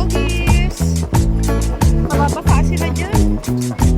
doggies. Mababaka sila dyan.